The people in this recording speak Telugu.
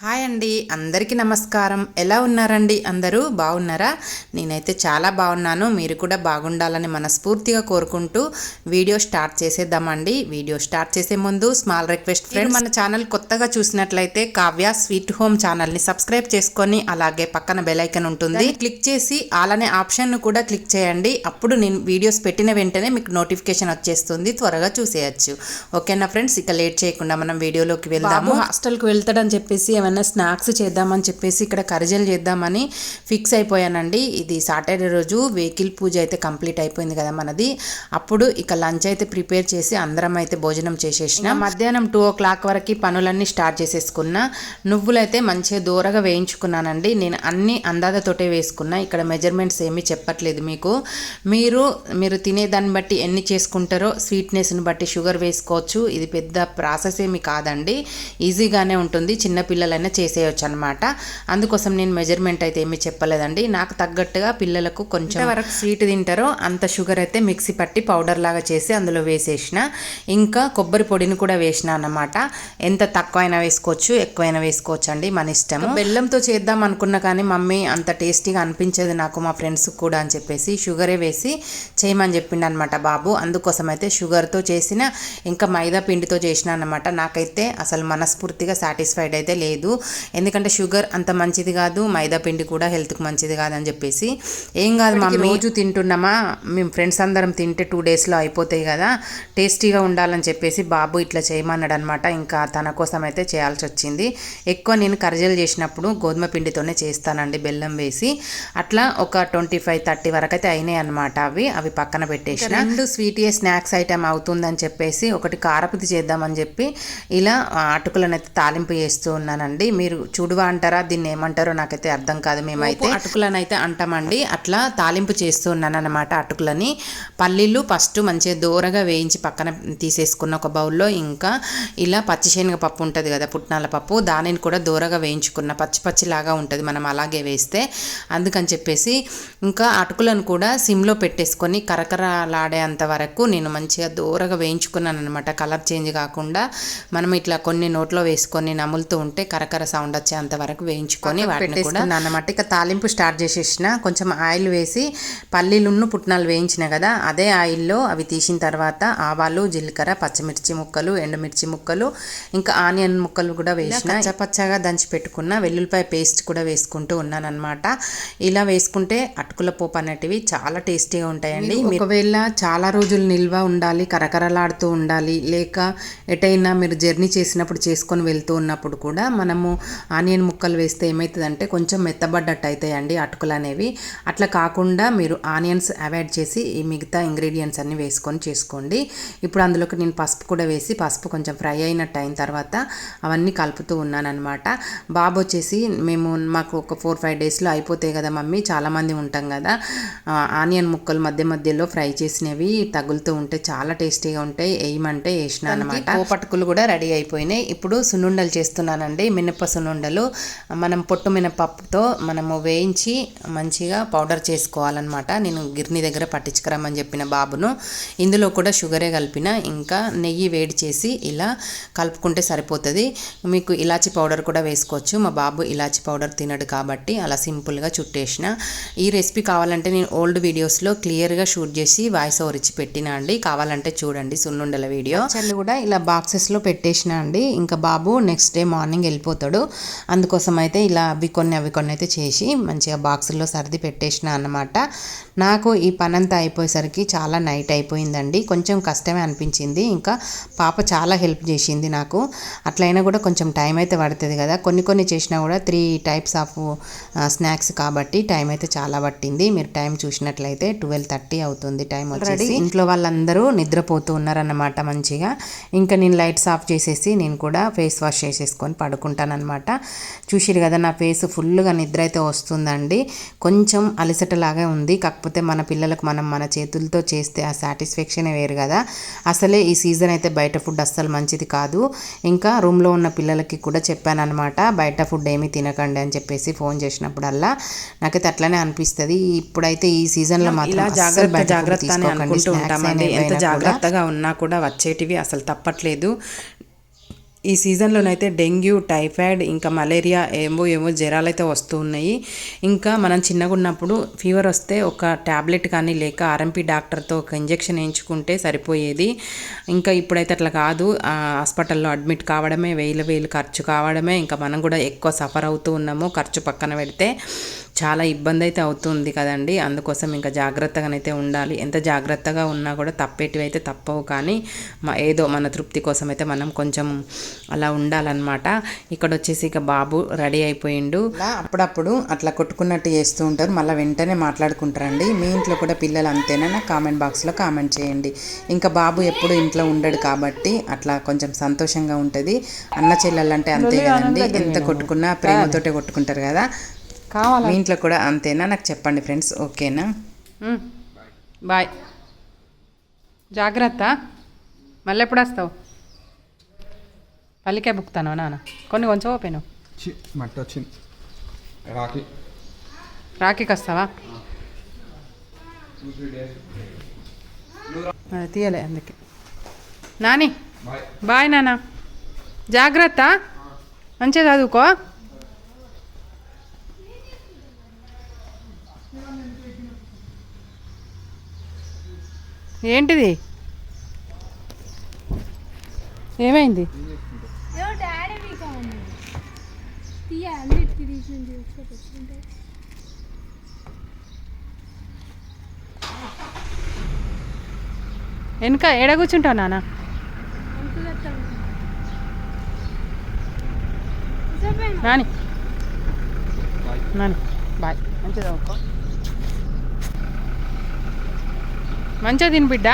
హాయ్ అండి. అందరికీ నమస్కారం. ఎలా ఉన్నారండి? అందరూ బాగున్నారా? నేనైతే చాలా బాగున్నాను. మీరు కూడా బాగుండాలని మనస్ఫూర్తిగా కోరుకుంటూ వీడియో స్టార్ట్ చేసేద్దామండి. వీడియో స్టార్ట్ చేసే ముందు స్మాల్ రిక్వెస్ట్ ఫ్రెండ్ మన ఛానల్ కొత్తగా చూసినట్లయితే కావ్య స్వీట్ హోమ్ ఛానల్ని సబ్స్క్రైబ్ చేసుకొని అలాగే పక్కన బెల్ ఐకన్ ఉంటుంది. క్లిక్ చేసి అలానే ఆప్షన్ను కూడా క్లిక్ చేయండి. అప్పుడు నేను వీడియోస్ పెట్టిన వెంటనే మీకు నోటిఫికేషన్ వచ్చేస్తుంది. త్వరగా చూసేయచ్చు. ఓకేనా ఫ్రెండ్స్? ఇక లేట్ చేయకుండా మనం వీడియోలోకి వెళ్దాము. హాస్టల్కి వెళ్తాడని చెప్పేసి ఏమైనా స్నాక్స్ చేద్దామని చెప్పేసి ఇక్కడ కరిజలు చేద్దామని ఫిక్స్ అయిపోయానండి. ఇది సాటర్డే రోజు వెహికల్ పూజ అయితే కంప్లీట్ అయిపోయింది కదా మనది. అప్పుడు ఇక లంచ్ అయితే ప్రిపేర్ చేసి అందరం అయితే భోజనం చేసేసిన. మధ్యాహ్నం టూ ఓ క్లాక్ వరకు పనులన్నీ స్టార్ట్ చేసేసుకున్నా. నువ్వులైతే మంచిగా దూరగా వేయించుకున్నానండి. నేను అన్ని అందాదతోటే వేసుకున్నా. ఇక్కడ మెజర్మెంట్స్ ఏమీ చెప్పట్లేదు మీకు. మీరు మీరు తినేదాన్ని బట్టి ఎన్ని చేసుకుంటారో స్వీట్నెస్ని బట్టి షుగర్ వేసుకోవచ్చు. ఇది పెద్ద ప్రాసెస్ ఏమి కాదండి. ఈజీగానే ఉంటుంది. చిన్నపిల్లలైనా చేసేయచ్చు అనమాట అందుకోసం నేను మెజర్మెంట్ అయితే ఏమీ చెప్పలేదండి. నాకు తగ్గట్టుగా పిల్లలకు కొంచెం వరకు స్వీట్ తింటారో అంత షుగర్ అయితే మిక్సీ పట్టి పౌడర్ లాగా చేసి అందులో వేసేసిన. ఇంకా కొబ్బరి పొడిని కూడా వేసిన అన్నమాట. ఎంత తక్కువైనా వేసుకోవచ్చు ఎక్కువైనా వేసుకోవచ్చు అండి మన ఇష్టం బెల్లంతో చేద్దాం అనుకున్నా కానీ మమ్మీ అంత టేస్టీగా అనిపించేది నాకు మా ఫ్రెండ్స్ కూడా అని చెప్పేసి షుగరే వేసి చేయమని చెప్పిండు అనమాట బాబు. అందుకోసం అయితే షుగర్తో చేసిన ఇంకా మైదా పిండితో చేసిన అనమాట నాకైతే అసలు మనస్ఫూర్తిగా సాటిస్ఫైడ్ అయితే లేదు. ఎందుకంటే షుగర్ అంత మంచిది కాదు మైదా పిండి కూడా హెల్త్కి మంచిది కాదని చెప్పేసి. ఏం కాదు మా రోజు తింటున్నామా? మేము ఫ్రెండ్స్ అందరం తింటే టూ డేస్లో అయిపోతాయి కదా. టేస్టీగా ఉండాలని చెప్పేసి బాబు ఇట్లా చేయమన్నాడు అనమాట ఇంకా తన కోసం అయితే చేయాల్సి వచ్చింది. ఎక్కువ నేను కర్జలు చేసినప్పుడు గోధుమ పిండితోనే చేస్తానండి బెల్లం వేసి. అట్లా ఒక ట్వంటీ ఫైవ్ థర్టీ వరకు అయితే అయినాయి అనమాట అవి. అవి పక్కన పెట్టేసిన. రెండు స్వీట్ స్నాక్స్ ఐటమ్ అవుతుందని చెప్పేసి ఒకటి కారపుది చేద్దామని చెప్పి ఇలా అటుకులను అయితే తాలింపు చేస్తూ ఉన్నానండి. అండి మీరు చూడువా అంటారా? దీన్ని ఏమంటారో నాకైతే అర్థం కాదు మేమైతే. అటుకులను అయితే అంటామండి. అట్లా తాలింపు చేస్తూ ఉన్నాను అనమాట అటుకులని. పల్లీలు ఫస్ట్ మంచిగా దూరగా వేయించి పక్కన తీసేసుకున్న ఒక బౌల్లో ఇంకా ఇలా పచ్చిశనగ పప్పు ఉంటుంది కదా పుట్నాల పప్పు. దానిని కూడా దూరగా వేయించుకున్న పచ్చి పచ్చిలాగా ఉంటుంది మనం అలాగే వేస్తే. అందుకని చెప్పేసి ఇంకా అటుకులను కూడా సిమ్లో పెట్టేసుకొని కరకరలాడేంత వరకు నేను మంచిగా దూరగా వేయించుకున్నాను అనమాట కలర్ చేంజ్ కాకుండా మనం ఇట్లా కొన్ని నోట్లో వేసుకొని నములుతూ ఉంటే కరకర సౌండ్ వచ్చేంత వరకు వేయించుకొని వాటిని కూడా అన్నమాట. ఇక తాలింపు స్టార్ట్ చేసేసిన కొంచెం ఆయిల్ వేసి పల్లీలున్ను పుట్నాలు వేయించిన కదా అదే ఆయిల్లో అవి తీసిన తర్వాత ఆవాలు జీలకర్ర పచ్చిమిర్చి ముక్కలు ఎండుమిర్చి ముక్కలు ఇంకా ఆనియన్ ముక్కలు కూడా వేసిన పచ్చగా దంచి పెట్టుకున్న వెల్లుల్లిపాయ పేస్ట్ కూడా వేసుకుంటూ ఉన్నాను అనమాట ఇలా వేసుకుంటే అటుకుల పోపు అనేటివి చాలా టేస్టీగా ఉంటాయండి. ఒకవేళ చాలా రోజులు నిల్వ ఉండాలి కరకరలాడుతూ ఉండాలి లేక ఎటైనా మీరు జర్నీ చేసినప్పుడు చేసుకొని వెళ్తూ ఉన్నప్పుడు కూడా మనము ఆనియన్ ముక్కలు వేస్తే ఏమవుతుందంటే కొంచెం మెత్తబడ్డట్టు అవుతాయండి అటుకులు అనేవి అట్లా కాకుండా మీరు ఆనియన్స్ అవాయిడ్ చేసి ఈ మిగతా ఇంగ్రీడియంట్స్ అన్ని వేసుకొని చేసుకోండి. ఇప్పుడు అందులోకి నేను పసుపు కూడా వేసి పసుపు కొంచెం ఫ్రై అయినట్టు అయిన తర్వాత అవన్నీ కలుపుతూ ఉన్నాను అనమాట బాబు వచ్చేసి మేము మాకు ఒక ఫోర్ ఫైవ్ డేస్లో అయిపోతాయి కదా మమ్మీ చాలామంది ఉంటాం కదా. ఆనియన్ ముక్కలు మధ్య మధ్యలో ఫ్రై చేసినవి తగులుతూ ఉంటే చాలా టేస్టీగా ఉంటాయి. వేయమంటే వేసిన అనమాట పోపటుకులు కూడా రెడీ అయిపోయినాయి. ఇప్పుడు సున్నుండలు చేస్తున్నానండి. మినప సున్నుండలు మనం పొట్టు మినపప్పుతో మనము వేయించి మంచిగా పౌడర్ చేసుకోవాలన్నమాట. నేను గిర్ని దగ్గర పట్టించుకురమ్మని చెప్పిన బాబును. ఇందులో కూడా షుగరే కలిపిన ఇంకా నెయ్యి వేడి చేసి ఇలా కలుపుకుంటే సరిపోతుంది. మీకు ఇలాచి పౌడర్ కూడా వేసుకోవచ్చు. మా బాబు ఇలాచి పౌడర్ తినడు కాబట్టి అలా సింపుల్గా చుట్టేసిన. ఈ రెసిపీ కావాలంటే నేను ఓల్డ్ వీడియోస్లో క్లియర్గా షూట్ చేసి వాయిస్ ఓవర్ ఇచ్చి పెట్టినా అండి. కావాలంటే చూడండి సున్నుండల వీడియో. చల్లు కూడా ఇలా బాక్సెస్లో పెట్టేసిన అండి. ఇంకా బాబు నెక్స్ట్ డే మార్నింగ్ వెళ్ళిపోతాడు అందుకోసం అయితే ఇలా అవి కొన్ని అవి కొన్ని అయితే చేసి మంచిగా బాక్సుల్లో సర్ది పెట్టేసిన అన్నమాట. నాకు ఈ పనంతా అయిపోయేసరికి చాలా నైట్ అయిపోయిందండి. కొంచెం కష్టమే అనిపించింది. ఇంకా పాప చాలా హెల్ప్ చేసింది నాకు. అట్లయినా కూడా కొంచెం టైం అయితే పడుతుంది కదా. కొన్ని కొన్ని చేసినా కూడా త్రీ టైప్స్ ఆఫ్ స్నాక్స్ కాబట్టి టైం అయితే చాలా పట్టింది. మీరు టైం చూసినట్లయితే ట్వెల్వ్ థర్టీ అవుతుంది టైం వచ్చేసి. ఇంట్లో వాళ్ళందరూ నిద్రపోతూ ఉన్నారన్నమాట మంచిగా. ఇంకా నేను లైట్స్ ఆఫ్ చేసేసి నేను కూడా ఫేస్ వాష్ చేసేసుకొని పడుకుంటానమాట చూసిరు కదా నా ఫేస్ ఫుల్గా నిద్ర అయితే వస్తుందండి. కొంచెం అలసటలాగా ఉంది. కాకపోతే మన పిల్లలకు మనం మన చేతులతో చేస్తే ఆ సాటిస్ఫాక్షనే వేరు కదా. అసలే ఈ సీజన్ అయితే బయట ఫుడ్ అస్సలు మంచిది కాదు. ఇంకా రూమ్లో ఉన్న పిల్లలకి కూడా చెప్పాను అనమాట బయట ఫుడ్ ఏమీ తినకండి అని చెప్పేసి ఫోన్ చేసినప్పుడల్లా. నాకైతే అట్లనే అనిపిస్తుంది. ఇప్పుడైతే ఈ సీజన్లో మాత్రం జాగ్రత్త జాగ్రత్త అని అనుకుంటూ ఉంటామండి. ఎంత జాగ్రత్తగా ఉన్నా కూడా వచ్చేటివి అసలు తప్పట్లేదు. ఈ సీజన్లోనైతే డెంగ్యూ టైఫాయిడ్ ఇంకా మలేరియా ఏమో ఏమో జ్వరాలు అయితే వస్తూ ఉన్నాయి ఇంకా మనం చిన్నగా ఉన్నప్పుడు ఫీవర్ వస్తే ఒక ట్యాబ్లెట్ కానీ లేక ఆర్ఎంపీ డాక్టర్తో ఒక ఇంజెక్షన్ వేయించుకుంటే సరిపోయేది. ఇంకా ఇప్పుడైతే అట్లా కాదు. ఆ, హాస్పిటల్లో అడ్మిట్ కావడమే వేలు వేలు ఖర్చు కావడమే. ఇంకా మనం కూడా ఎక్కువ సఫర్ అవుతూ ఉన్నాము ఖర్చు పక్కన పెడితే. చాలా ఇబ్బంది అయితే అవుతుంది కదండి. అందుకోసం ఇంకా జాగ్రత్తగానైతే ఉండాలి. ఎంత జాగ్రత్తగా ఉన్నా కూడా తప్పేటివి అయితే తప్పవు కానీ మ- ఏదో మన తృప్తి కోసం అయితే మనం కొంచెం అలా ఉండాలన్నమాట. ఇక్కడ వచ్చేసి ఇక బాబు రెడీ అయిపోయిండు. అప్పుడప్పుడు అట్లా కొట్టుకున్నట్టు చేస్తూ ఉంటారు. మళ్ళీ వెంటనే మాట్లాడుకుంటారండి. మీ ఇంట్లో కూడా పిల్లలు అంతేనా? నాకు కామెంట్ బాక్స్లో కామెంట్ చేయండి. ఇంకా బాబు ఎప్పుడు ఇంట్లో ఉండడు కాబట్టి అట్లా కొంచెం సంతోషంగా ఉంటుంది. అన్న చెల్లెలంటే అంతే కదండి. ఎంత కొట్టుకున్నా ప్రేమతోటే కొట్టుకుంటారు కదా. మీ ఇంట్లో కూడా అంతేనా? నాకు చెప్పండి ఫ్రెండ్స్ ఓకేనా? బాయ్. జాగ్రత్త. మళ్ళీ ఎప్పుడు వస్తావు? పల్లికే బుక్తాను నాన్న? కొన్ని కొంచెం ఓపెను చి మట్టి వచ్చింది. రాకి రాఖీకి వస్తావా? అది తీయలే అందుకే. నాని బాయ్ నాన్న. జాగ్రత్త. మంచిగా చదువుకో ఏంటిది ఏమైంది ఏమో డాడీ మీకు ఉంది తీయ అన్నిటికి తీసింది ఒకసారి వచ్చింటే వెనుక ఎడ కూర్చుంటావు నాన్న? నాని. నాని బాయ్. మంచిగా చదువుకో మంచిగా తిని బిడ్డ